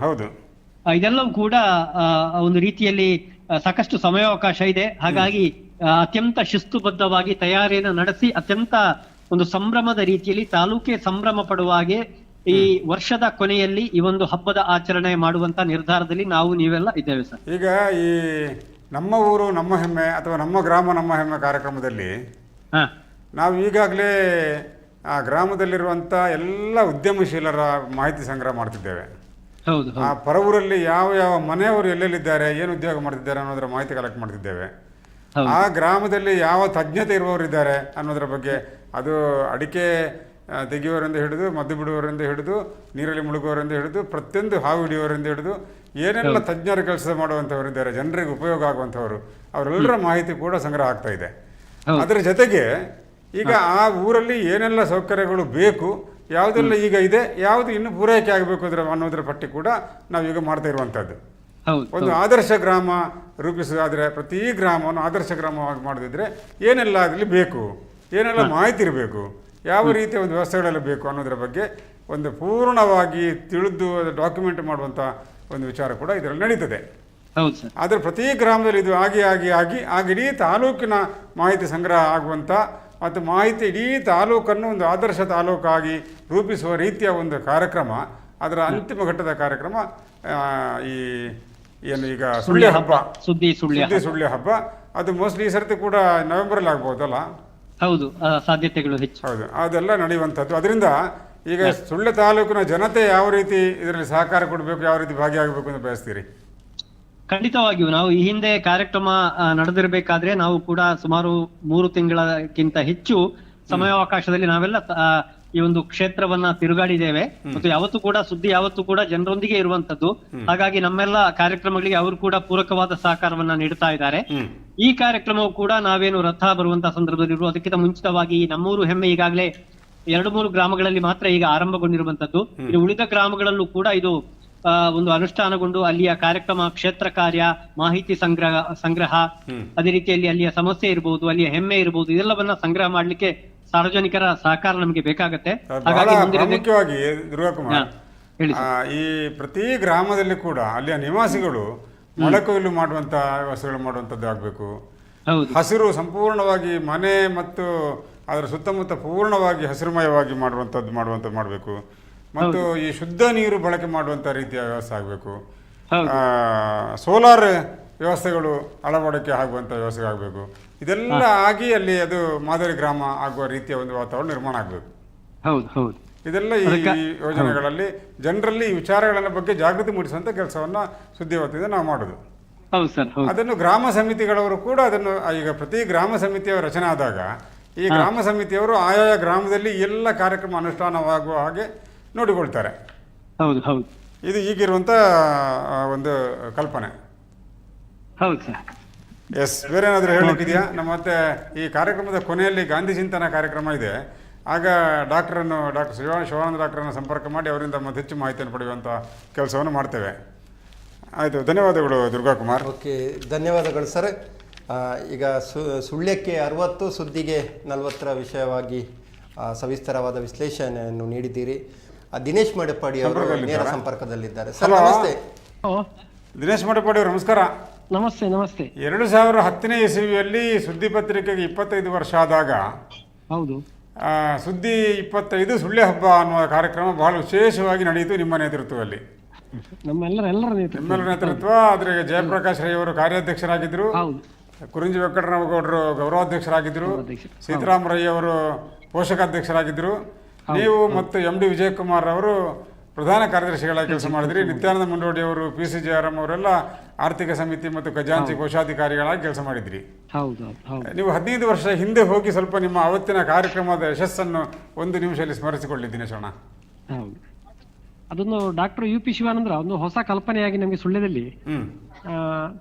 ಹೌದು. ಇದೆಲ್ಲವೂ ಕೂಡ ಒಂದು ರೀತಿಯಲ್ಲಿ ಸಾಕಷ್ಟು ಸಮಯಾವಕಾಶ ಇದೆ. ಹಾಗಾಗಿ ಅತ್ಯಂತ ಶಿಸ್ತುಬದ್ಧವಾಗಿ ತಯಾರಿಯನ್ನು ನಡೆಸಿ ಅತ್ಯಂತ ಒಂದು ಸಂಭ್ರಮದ ರೀತಿಯಲ್ಲಿ ತಾಲೂಕೆ ಸಂಭ್ರಮ ಪಡುವ ಹಾಗೆ ಈ ವರ್ಷದ ಕೊನೆಯಲ್ಲಿ ಈ ಒಂದು ಹಬ್ಬದ ಆಚರಣೆ ಮಾಡುವಂತ ನಿರ್ಧಾರದಲ್ಲಿ ನಾವು ನೀವೆಲ್ಲ ಇದ್ದೇವೆ ಸರ್. ಈಗ ಈ ನಮ್ಮ ಊರು ನಮ್ಮ ಹೆಮ್ಮೆ ಅಥವಾ ನಮ್ಮ ಗ್ರಾಮ ನಮ್ಮ ಹೆಮ್ಮೆ ಕಾರ್ಯಕ್ರಮದಲ್ಲಿ ಹಾ. ನಾವು ಈಗಾಗಲೇ ಆ ಗ್ರಾಮದಲ್ಲಿರುವಂತ ಎಲ್ಲ ಉದ್ಯಮಶೀಲರ ಮಾಹಿತಿ ಸಂಗ್ರಹ ಮಾಡ್ತಿದ್ದೇವೆ. ಹೌದು ಆ ಪರವೂರಲ್ಲಿ ಯಾವ ಯಾವ ಮನೆಯವರು ಎಲ್ಲೆಲ್ಲಿದ್ದಾರೆ ಏನು ಉದ್ಯೋಗ ಮಾಡ್ತಿದ್ದಾರೆ ಅನ್ನೋದರ ಮಾಹಿತಿ ಕಲೆಕ್ಟ್ ಮಾಡ್ತಿದ್ದೇವೆ. ಹೌದು. ಆ ಗ್ರಾಮದಲ್ಲಿ ಯಾವ ತಜ್ಞತೆ ಇರುವವರಿದ್ದಾರೆ ಅನ್ನೋದರ ಬಗ್ಗೆ ಅದು ಅಡಿಕೆ ತೆಗೆಯುವವರಿಂದ ಹಿಡಿದು ಮದ್ದು ಬಿಡುವವರಿಂದ ಹಿಡಿದು ನೀರಲ್ಲಿ ಮುಳುಗುವವರಿಂದ ಹಿಡಿದು ಪ್ರತಿಯೊಂದು ಹಾವು ಹಿಡಿಯೋರಿಂದ ಹಿಡಿದು ಏನೆಲ್ಲ ತಜ್ಞರ ಕೆಲಸ ಮಾಡುವಂಥವರಿದ್ದಾರೆ ಜನರಿಗೆ ಉಪಯೋಗ ಆಗುವಂಥವರು ಅವರೆಲ್ಲರ ಮಾಹಿತಿ ಕೂಡ ಸಂಗ್ರಹ ಆಗ್ತಾ ಇದೆ. ಅದರ ಜೊತೆಗೆ ಈಗ ಆ ಊರಲ್ಲಿ ಏನೆಲ್ಲ ಸೌಕರ್ಯಗಳು ಬೇಕು ಯಾವುದೆಲ್ಲ ಈಗ ಇದೆ ಯಾವುದು ಇನ್ನು ಪೂರೈಕೆ ಆಗಬೇಕು ಅದರ ಅನ್ನೋದ್ರ ಪಟ್ಟಿ ಕೂಡ ನಾವು ಈಗ ಮಾಡ್ತಾ ಇರುವಂಥದ್ದು. ಒಂದು ಆದರ್ಶ ಗ್ರಾಮ ರೂಪಿಸೋದಾದ್ರೆ ಪ್ರತಿ ಗ್ರಾಮವನ್ನು ಆದರ್ಶ ಗ್ರಾಮವಾಗಿ ಮಾಡದಿದ್ರೆ ಏನೆಲ್ಲ ಅದರಲ್ಲಿ ಬೇಕು ಏನೆಲ್ಲ ಮಾಹಿತಿ ಇರಬೇಕು. ಯಾವ ರೀತಿಯ ಒಂದು ವ್ಯವಸ್ಥೆಗಳೆಲ್ಲ ಬೇಕು ಅನ್ನೋದರ ಬಗ್ಗೆ ಒಂದು ಪೂರ್ಣವಾಗಿ ತಿಳಿದು ಡಾಕ್ಯುಮೆಂಟ್ ಮಾಡುವಂಥ ಒಂದು ವಿಚಾರ ಕೂಡ ಇದರಲ್ಲಿ ನಡೀತದೆ. ಆದರೆ ಪ್ರತಿ ಗ್ರಾಮದಲ್ಲಿ ಇದು ಆಗಿ ಆಗಿ ಆಗಿ ಆಗ ಇಡೀ ತಾಲೂಕಿನ ಮಾಹಿತಿ ಸಂಗ್ರಹ ಆಗುವಂಥ ಮತ್ತು ಮಾಹಿತಿ ಇಡೀ ತಾಲೂಕನ್ನು ಒಂದು ಆದರ್ಶ ತಾಲೂಕಾಗಿ ರೂಪಿಸುವ ರೀತಿಯ ಒಂದು ಕಾರ್ಯಕ್ರಮ ಅದರ ಅಂತಿಮ ಘಟ್ಟದ ಕಾರ್ಯಕ್ರಮ ಈ ಏನು ಈಗ ಸುಳ್ಳಿ ಹಬ್ಬ. ಸುದ್ದಿ ಸುಳ್ಳಿ ಸುಳ್ಳಿ ಸುಳ್ಯ ಹಬ್ಬ. ಅದು ಮೋಸ್ಟ್ಲಿ ಈ ಸರ್ತಿ ಕೂಡ ನವೆಂಬರಲ್ಲಿ ಆಗ್ಬೋದಲ್ಲ? ಹೌದು ಸಾಧ್ಯತೆಗಳು ಹೆಚ್ಚು. ಹೌದು ಅದೆಲ್ಲ ನಡೆಯುವಂಥದ್ದು. ಅದರಿಂದ ಈಗ ಸುಳ್ಯ ತಾಲೂಕಿನ ಜನತೆ ಯಾವ ರೀತಿ ಇದರಲ್ಲಿ ಸಹಕಾರ ಕೊಡಬೇಕು ಯಾವ ರೀತಿ ಭಾಗಿಯಾಗಬೇಕು ಅಂತ ಬಯಸ್ತೀರಿ? ಖಂಡಿತವಾಗಿಯೂ ನಾವು ಈ ಹಿಂದೆ ಕಾರ್ಯಕ್ರಮ ನಡೆದಿರಬೇಕಾದ್ರೆ ನಾವು ಕೂಡ ಸುಮಾರು ಮೂರು ತಿಂಗಳಕ್ಕಿಂತ ಹೆಚ್ಚು ಸಮಯಾವಕಾಶದಲ್ಲಿ ನಾವೆಲ್ಲ ಈ ಒಂದು ಕ್ಷೇತ್ರವನ್ನ ತಿರುಗಾಡಿದ್ದೇವೆ. ಮತ್ತು ಯಾವತ್ತೂ ಕೂಡ ಸುದ್ದಿ ಯಾವತ್ತೂ ಕೂಡ ಜನರೊಂದಿಗೆ ಇರುವಂತದ್ದು ಹಾಗಾಗಿ ನಮ್ಮೆಲ್ಲ ಕಾರ್ಯಕ್ರಮಗಳಿಗೆ ಅವರು ಕೂಡ ಪೂರಕವಾದ ಸಹಕಾರವನ್ನ ನೀಡ್ತಾ ಇದ್ದಾರೆ. ಈ ಕಾರ್ಯಕ್ರಮವು ಕೂಡ ನಾವೇನು ರಥ ಬರುವಂತಹ ಸಂದರ್ಭದಲ್ಲಿ ಅದಕ್ಕಿಂತ ಮುಂಚಿತವಾಗಿ ನಮ್ಮೂರು ಹೆಮ್ಮೆ ಈಗಾಗಲೇ ಎರಡು ಮೂರು ಗ್ರಾಮಗಳಲ್ಲಿ ಮಾತ್ರ ಈಗ ಆರಂಭಗೊಂಡಿರುವಂತದ್ದು. ಇನ್ನು ಉಳಿದ ಗ್ರಾಮಗಳಲ್ಲೂ ಕೂಡ ಇದು ಒಂದು ಅನುಷ್ಠಾನಗೊಂಡು ಅಲ್ಲಿಯ ಕಾರ್ಯಕ್ರಮ ಕ್ಷೇತ್ರ ಕಾರ್ಯ ಮಾಹಿತಿ ಸಂಗ್ರಹ ಸಂಗ್ರಹ ಅದೇ ರೀತಿಯಲ್ಲಿ ಅಲ್ಲಿಯ ಸಮಸ್ಯೆ ಇರಬಹುದು ಅಲ್ಲಿಯ ಹೆಮ್ಮೆ ಇರಬಹುದು ಇದೆಲ್ಲವನ್ನ ಸಂಗ್ರಹ ಮಾಡ್ಲಿಕ್ಕೆ ಸಾರ್ವಜನಿಕರ ಸಹಕಾರ ನಮಗೆ ಬೇಕಾಗತ್ತೆ. ಹಾಗಾಗಿ ಈ ಪ್ರತಿ ಗ್ರಾಮದಲ್ಲಿ ಕೂಡ ಅಲ್ಲಿಯ ನಿವಾಸಿಗಳು ಮೊಳಕೊಯ್ಲು ಮಾಡುವಂತ ವ್ಯವಸ್ಥೆಗಳು ಮಾಡುವಂಥದ್ದು ಆಗಬೇಕು. ಹಸಿರು ಸಂಪೂರ್ಣವಾಗಿ ಮನೆ ಮತ್ತು ಅದರ ಸುತ್ತಮುತ್ತ ಪೂರ್ಣವಾಗಿ ಹಸಿರುಮಯವಾಗಿ ಮಾಡುವಂಥದ್ದು ಮಾಡುವಂತ ಮಾಡಬೇಕು. ಮತ್ತು ಈ ಶುದ್ಧ ನೀರು ಬಳಕೆ ಮಾಡುವಂಥ ರೀತಿಯ ವ್ಯವಸ್ಥೆ ಆಗಬೇಕು. ಸೋಲಾರ್ ವ್ಯವಸ್ಥೆಗಳು ಅಳವಡಿಕೆ ಆಗುವಂಥ ವ್ಯವಸ್ಥೆ ಆಗಬೇಕು. ಇದೆಲ್ಲ ಆಗಿ ಅಲ್ಲಿ ಅದು ಮಾದರಿ ಗ್ರಾಮ ಆಗುವ ರೀತಿಯ ಒಂದು ವಾತಾವರಣ ನಿರ್ಮಾಣ ಆಗಬೇಕು. ಹೌದು ಹೌದು. ಇದೆಲ್ಲ ಈ ಯೋಜನೆಗಳಲ್ಲಿ ಜನರಲ್ಲಿ ಈ ವಿಚಾರಗಳ ಬಗ್ಗೆ ಜಾಗೃತಿ ಮೂಡಿಸುವಂಥ ಕೆಲಸವನ್ನ ಸುದ್ದಿವತ್ತಿಂದ ನಾವು ಮಾಡೋದು. ಅದನ್ನು ಗ್ರಾಮ ಸಮಿತಿಗಳವರು ಕೂಡ ಅದನ್ನು ಈಗ ಪ್ರತಿ ಗ್ರಾಮ ಸಮಿತಿಯ ರಚನೆ ಆದಾಗ ಈ ಗ್ರಾಮ ಸಮಿತಿಯವರು ಆಯಾಯ ಗ್ರಾಮದಲ್ಲಿ ಎಲ್ಲ ಕಾರ್ಯಕ್ರಮ ಅನುಷ್ಠಾನವಾಗುವ ಹಾಗೆ ನೋಡಿಕೊಳ್ತಾರೆ. ಹೌದು ಹೌದು. ಇದು ಈಗಿರುವಂತ ಒಂದು ಕಲ್ಪನೆ. ಹೌದು ಸರ್. ಎಸ್ ಬೇರೆ ಏನಾದರೂ ಹೇಳಲಿಕ್ಕಿದೆಯಾ ನಮ್ಮ ಮತ್ತೆ ಈ ಕಾರ್ಯಕ್ರಮದ ಕೊನೆಯಲ್ಲಿ ಗಾಂಧಿ ಚಿಂತನ ಕಾರ್ಯಕ್ರಮ ಇದೆ. ಆಗ ಡಾಕ್ಟ್ರನ್ನು ಡಾಕ್ಟರ್ ಶಿವ ಶಿವಾನಂದ ಡಾಕ್ಟ್ರನ್ನು ಸಂಪರ್ಕ ಮಾಡಿ ಅವರಿಂದ ಮತ್ತೆ ಹೆಚ್ಚು ಮಾಹಿತಿಯನ್ನು ಪಡೆಯುವಂಥ ಕೆಲಸವನ್ನು ಮಾಡ್ತೇವೆ. ಆಯಿತು ಧನ್ಯವಾದಗಳು ದುರ್ಗಾಕುಮಾರ್. ಓಕೆ ಧನ್ಯವಾದಗಳು ಸರ್. ಈಗ ಸು ಸುಳ್ಯಕ್ಕೆ ಅರವತ್ತು ಸುದ್ದಿಗೆ ನಲವತ್ತರ ವಿಷಯವಾಗಿ ಸವಿಸ್ತರವಾದ ವಿಶ್ಲೇಷಣೆಯನ್ನು ನೀಡಿದ್ದೀರಿ. ಆ, ದಿನೇಶ್ ಮಡಪಾಡಿ ಅವರು ನೇರ ಸಂಪರ್ಕದಲ್ಲಿದ್ದಾರೆ. ಸರ್. ನಮಸ್ತೆ. ದಿನೇಶ್ ಮಡಪಾಡಿ ಅವರು ನಮಸ್ಕಾರ. ನಮಸ್ತೆ ನಮಸ್ತೆ. ಎರಡು ಸಾವಿರ ಹತ್ತನೇ ಇಸವಿಯಲ್ಲಿ ಸುದ್ದಿ ಪತ್ರಿಕೆಗೆ ಇಪ್ಪತ್ತೈದು ವರ್ಷ ಆದಾಗ ಹೌದು. ಸುದ್ದಿ ಇಪ್ಪತ್ತೈದು ಸುಳ್ಳೆ ಹಬ್ಬ ಅನ್ನುವ ಕಾರ್ಯಕ್ರಮ ಬಹಳ ವಿಶೇಷವಾಗಿ ನಡೆಯಿತು ನಿಮ್ಮ ನೇತೃತ್ವದಲ್ಲಿ. ನಮ್ಮೆಲ್ಲರ ಎಲ್ಲರ ನೇತೃತ್ವ. ನಿಮ್ಮೆಲ್ಲರ ನೇತೃತ್ವ ಅದ್ರಿಗೆ ಜಯಪ್ರಕಾಶ್ ರೈ ಅವರು ಕಾರ್ಯಾಧ್ಯಕ್ಷರಾಗಿದ್ದರು. ಹೌದು. ಕುರಿಂಜಿ ವೆಂಕಟರಾಮಗೌಡರು ಗೌರವಾಧ್ಯಕ್ಷರಾಗಿದ್ದರು ಗೌರವಾಧ್ಯಕ್ಷ. ಸೀತಾರಾಮ ರೈ ಅವರು ಪೋಷಕಾಧ್ಯಕ್ಷರಾಗಿದ್ದರು. ನೀವು ಮತ್ತು ಎಂ ಡಿ ವಿಜಯಕುಮಾರ್ ಅವರು ಪ್ರಧಾನ ಕಾರ್ಯದರ್ಶಿಗಳಾಗಿ ಕೆಲಸ ಮಾಡಿದ್ರಿ. ನಿತ್ಯಾನಂದ ಮುಂಡೋಡಿ ಅವರು ಪಿ ಸಿ ಜಯರಾಮ್ ಅವರೆಲ್ಲ ಆರ್ಥಿಕ ಸಮಿತಿ ಮತ್ತು ಖಜಾಂಚಿ ಕೋಶಾಧಿಕಾರಿಗಳಾಗಿ ಕೆಲಸ ಮಾಡಿದ್ರಿ. ನೀವು ಹದಿನೈದು ವರ್ಷ ಹಿಂದೆ ಹೋಗಿ ಸ್ವಲ್ಪ ನಿಮ್ಮ ಅವತ್ತಿನ ಕಾರ್ಯಕ್ರಮದ ಯಶಸ್ಸನ್ನು ಒಂದು ನಿಮಿಷದಲ್ಲಿ ಸ್ಮರಿಸಿಕೊಳ್ಳಿದ್ದೀನಿ ದಿನೇಶಣ್ಣ ಹೌದು. ಅದೊಂದು ಡಾಕ್ಟರ್ ಯು ಪಿ ಶಿವಾನಂದ್ರ ಒಂದು ಹೊಸ ಕಲ್ಪನೆಯಾಗಿ ನಮಗೆ ಸುಳ್ಳ್ಯದಲ್ಲಿ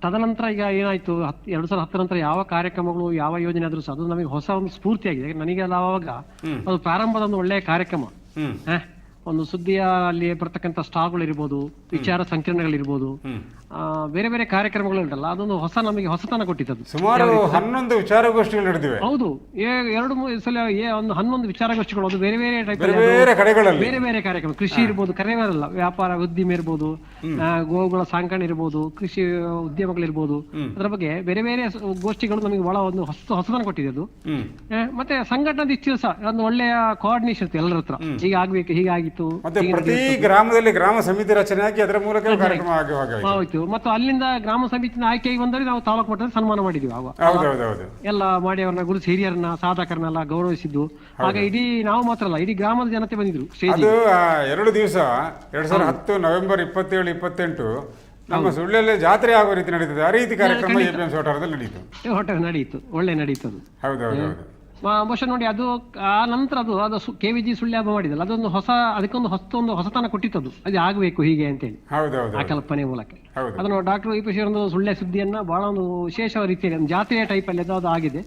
ತದನಂತರ ಈಗ ಏನಾಯ್ತು? ಎರಡ್ ಸಾವಿರದ ಹತ್ತರ ನಂತರ ಯಾವ ಕಾರ್ಯಕ್ರಮಗಳು ಯಾವ ಯೋಜನೆ ಆದ್ರೂ ಸಹ ಅದು ನಮಗೆ ಹೊಸ ಒಂದು ಸ್ಫೂರ್ತಿಯಾಗಿದೆ. ನನಗೆ ಅದು ಆವಾಗ ಅದು ಪ್ರಾರಂಭದ ಒಂದು ಒಳ್ಳೆಯ ಕಾರ್ಯಕ್ರಮ. ಒಂದು ಸುದ್ದಿಯ ಅಲ್ಲಿ ಬರ್ತಕ್ಕಂಥ ಸ್ಟಾಲ್ಗಳು ಇರ್ಬೋದು ವಿಚಾರ ಸಂಕಿರಣಗಳಿರ್ಬೋದು ಬೇರೆ ಬೇರೆ ಕಾರ್ಯಕ್ರಮಗಳು ಉಂಟಲ್ಲ ಅದೊಂದು ಹೊಸ ನಮಗೆ ಹೊಸತನ ಕೊಟ್ಟಿದ್ದು ಸುಮಾರು ಹನ್ನೊಂದು ವಿಚಾರಗೋಷ್ಠಿಗಳು ನಡೆದಿವೆ. ಹೌದು. ಎರಡು ಮೂರು ಸಲ ಒಂದು ಹನ್ನೊಂದು ವಿಚಾರಗೋಷ್ಠಿಗಳು ಅದು ಬೇರೆ ಬೇರೆ ಟೈಪ್ ಬೇರೆ ಬೇರೆ ಕಾರ್ಯಕ್ರಮ. ಕೃಷಿ ಇರ್ಬೋದು ಕರೆಯವರಲ್ಲ ವ್ಯಾಪಾರ ಉದ್ದಿಮೆ ಇರ್ಬೋದು ಗೋವುಗಳ ಸಾಂಕಣೆ ಇರ್ಬೋದು ಕೃಷಿ ಉದ್ಯಮಗಳಿರ್ಬೋದು ಅದರ ಬಗ್ಗೆ ಬೇರೆ ಬೇರೆ ಗೋಷ್ಠಿಗಳು ನಮಗೆ ಬಹಳ ಒಂದು ಹೊಸ ಹೊಸದನ್ನು ಕೊಟ್ಟಿದೆ ಅದು. ಮತ್ತೆ ಸಂಘಟನೆ ದೃಷ್ಟಿಯು ಸಹ ಒಂದು ಒಳ್ಳೆಯ ಕೋಆರ್ಡಿನೇಷನ್ ಇತ್ತು ಎಲ್ಲರ ಹತ್ರ. ಹೀಗೆ ಆಗ್ಬೇಕು ಹೀಗಾಗಿತ್ತು ಮತ್ತೆ ಪ್ರತಿ ಗ್ರಾಮದಲ್ಲಿ ಗ್ರಾಮ ಸಮಿತಿ ರಚನೆ ಆಗಿ ಅದರ ಮೂಲಕ ಆಯ್ತು ಮತ್ತು ಅಲ್ಲಿಂದ ಗ್ರಾಮ ಸಮಿತಿನ ಆಯ್ಕೆಗೆ ಬಂದರೆ ನಾವು ತಾಲೂಕು ಮಟ್ಟದಲ್ಲಿ ಸನ್ಮಾನ ಮಾಡಿದ್ವಿ ಆವಾಗ. ಎಲ್ಲ ಮಾಡಿ ಅವ್ರನ್ನ ಹಿರಿಯರನ್ನ ಸಾಧಕರನ್ನೆಲ್ಲ ಗೌರವಿಸಿದ್ದು. ಆಗ ಇಡೀ ನಾವು ಮಾತ್ರ ಅಲ್ಲ ಇಡೀ ಗ್ರಾಮದ ಜನತೆ ಬಂದಿದ್ರು ಎರಡು ದಿವಸ ಎರಡ್ ಸಾವಿರದ ಹತ್ತು ನವೆಂಬರ್ ಇಪ್ಪತ್ತೇಳು ಇಪ್ಪತ್ತೆಂಟು ನಮ್ಮ ಸುಳ್ಳಲ್ಲೇ ಜಾತ್ರೆ ಆಗುವ ರೀತಿ ನಡೀತದೆ. ಆ ರೀತಿ ಕಾರ್ಯಕ್ರಮ ಎ ಪಿ ಎಂ ನಡೀತು. ಹೋಟೆಲ್ ನಡೆಯಿತು ಒಳ್ಳೆ ನಡೀತು ಹೌದು ಹೌದು ಹೌದು. ಬಹುಶಃ ನೋಡಿ ಅದು ಆ ನಂತರ ಅದು ಅದು ಕೆ ವಿ ಜಿ ಸುಳ್ಯ ಹಬ್ಬ ಮಾಡಿದಲ್ಲ ಅದೊಂದು ಹೊಸ ಅದಕ್ಕೊಂದು ಹೊಸತೊಂದು ಹೊಸತನ ಕೊಟ್ಟಿತ್ತದು. ಅದು ಆಗಬೇಕು ಹೀಗೆ ಅಂತೇಳಿ. ಹೌದು. ಆ ಕಲ್ಪನೆ ಮೂಲಕ. ಅದನ್ನು ಡಾಕ್ಟರ್ ವಿ ಪಿ ಒಂದು ಸುಳ್ಳೆ ಸುದ್ದಿಯನ್ನ ಬಹಳ ಒಂದು ವಿಶೇಷ ರೀತಿಯಲ್ಲಿ ಒಂದು ಜಾತ್ರೆಯ ಟೈಪ್ ಅಲ್ಲಿ ಅದು ಆಗಿದೆ.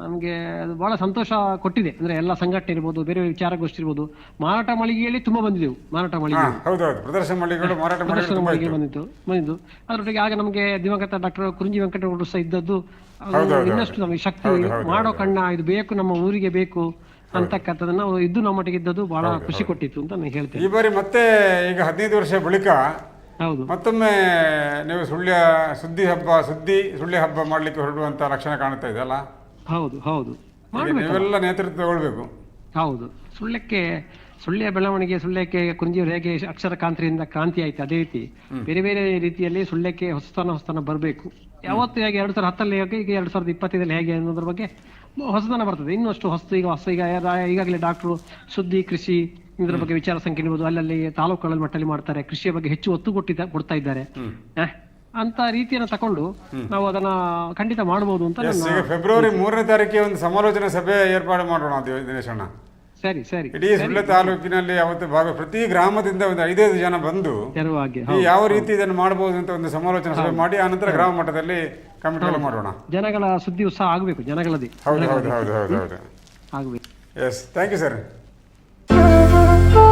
ನಮಗೆ ಅದು ಬಹಳ ಸಂತೋಷ ಕೊಟ್ಟಿದೆ. ಅಂದ್ರೆ ಎಲ್ಲ ಸಂಘಟನೆ ಇರ್ಬೋದು ಬೇರೆ ಬೇರೆ ವಿಚಾರಗೋಷ್ಠಿ ಇರ್ಬೋದು ಮಾರಾಟ ಮಳಿಗೆಯಲ್ಲಿ ತುಂಬಾ ಬಂದಿದ್ದೆವು ಮಾರಾಟ ಮಳಿಗೆ ಪ್ರದರ್ಶನ ಮಳಿಗೆಗಳು ಮಾರಾಟ ಮಳಿಗೆಗಳು ಪ್ರದರ್ಶನ ತುಂಬಾ ಮಳಿಗೆ ಬಂದಿತ್ತು ಬಂದಿದ್ದು. ಅದರೊಟ್ಟಿಗೆ ಆಗ ನಮಗೆ ದಿವಂಗತ ಡಾಕ್ಟರ್ ಕುರುಂಜಿ ವೆಂಕಟಗೌಡರು ಸಹ ಇದ್ದದ್ದು ಇನ್ನಷ್ಟು ನಮಗೆ ಶಕ್ತಿ ಮಾಡೋ ಕಣ್ಣ ಇದು ಬೇಕು ನಮ್ಮ ಊರಿಗೆ ಬೇಕು ಅಂತಕ್ಕಂಥದನ್ನ ಇದ್ದು ಇದ್ದು ನಮ್ಮೊಟ್ಟಿಗೆ ಇದ್ದದ್ದು ಬಹಳ ಖುಷಿ ಕೊಟ್ಟಿತ್ತು ಅಂತ ನಾನು ಹೇಳ್ತೇನೆ. ಈ ಬಾರಿ ಮತ್ತೆ ಈಗ ಹದಿನೈದು ವರ್ಷ ಬಳಿಕ ಮತ್ತೊಮ್ಮೆ ನೀವು ಸುಳ್ಯ ಸುದ್ದಿ ಹಬ್ಬ ಸುದ್ದಿ ಸುಳ್ಯ ಹಬ್ಬ ಮಾಡ್ಲಿಕ್ಕೆ ಹೊರಡುವಂತ ಲಕ್ಷಣ ಕಾಣ್ತಾ ಇದೆ ಅಲ್ಲ? ಹೌದು ಹೌದು. ನೀವೆಲ್ಲ ನೇತೃತ್ವ ತಗೊಳ್ಬೇಕು. ಹೌದು. ಸುಳ್ಯಕ್ಕೆ ಸುಳ್ಯ ಬೆಳವಣಿಗೆ ಸುಳ್ಯಕ್ಕೆ ಕುಂಜಿಯವರು ಹೇಗೆ ಅಕ್ಷರ ಕ್ರಾಂತಿಯಿಂದ ಕ್ರಾಂತಿ ಆಯ್ತು ಅದೇ ರೀತಿ. ಬೇರೆ ಬೇರೆ ರೀತಿಯಲ್ಲಿ ಸುಳ್ಯಕ್ಕೆ ಹೊಸತನ ಹೊಸತನ ಬರಬೇಕು. ಯಾವತ್ತು ಹೇಗೆ ಎರಡ್ ಸಾವಿರದ ಹತ್ತಲ್ಲಿ ಹೇಗೆ ಈಗ ಎರಡ್ ಸಾವಿರದ ಇಪ್ಪತ್ತೈದಲ್ಲಿ ಹೇಗೆ ಅನ್ನೋದ್ರ ಬಗ್ಗೆ ಹೊಸತನ ಬರ್ತದೆ. ಇನ್ನಷ್ಟು ಹೊಸ ಈಗ ಹೊಸ ಈಗ ಈಗಾಗಲೇ ಡಾಕ್ಟ್ರು ಸುದ್ದಿ ಕೃಷಿ ಇದ್ರ ಬಗ್ಗೆ ವಿಚಾರ ಸಂಖ್ಯೆ ಇರ್ಬೋದು ಅಲ್ಲಲ್ಲಿ ತಾಲೂಕುಗಳ ಮಟ್ಟದಲ್ಲಿ ಮಾಡ್ತಾರೆ. ಕೃಷಿಯ ಬಗ್ಗೆ ಹೆಚ್ಚು ಒತ್ತು ಕೊಟ್ಟಿದ್ದ ಕೊಡ್ತಾ ಇದ್ದಾರೆ. ಅಂತ ರೀತಿಯನ್ನು ತಕೊಂಡು ನಾವು ಅದನ್ನ ಖಂಡಿತ ಮಾಡಬಹುದು ಅಂತ ಈಗ ಫೆಬ್ರವರಿ ಮೂರನೇ ತಾರೀಕಿಗೆ ಒಂದು ಸಮಾಲೋಚನಾ ಸಭೆ ಏರ್ಪಾಡು ಮಾಡೋಣ ದಿ- ಅಣ್ಣ. ಸರಿ ಸರಿ. ಇಡೀ ಸುಳ್ಯ ತಾಲೂಕಿನಲ್ಲಿ ಅವತ್ತು ಭಾಗ ಪ್ರತಿ ಗ್ರಾಮದಿಂದ ಒಂದು ಐದೈದು ಜನ ಬಂದು ತೆರವಾಗಿ. ಈ ಯಾವ ರೀತಿ ಇದನ್ನು ಮಾಡಬಹುದು ಅಂತ ಒಂದು ಸಮಾಲೋಚನಾ ಸಭೆ ಮಾಡಿ ಆನಂತರ ಗ್ರಾಮ ಮಟ್ಟದಲ್ಲಿ ಕಮಿಟಿ ಮಾಡೋಣ. ಜನಗಳ ಸುದ್ದಿ ಉತ್ಸಾಹ ಆಗಬೇಕು ಜನಗಳದೇ ಹೌದು ಹೌದು ಹೌದು ಹೌದು ಹೌದು. ಆಗಬೇಕು. Yes thank you sir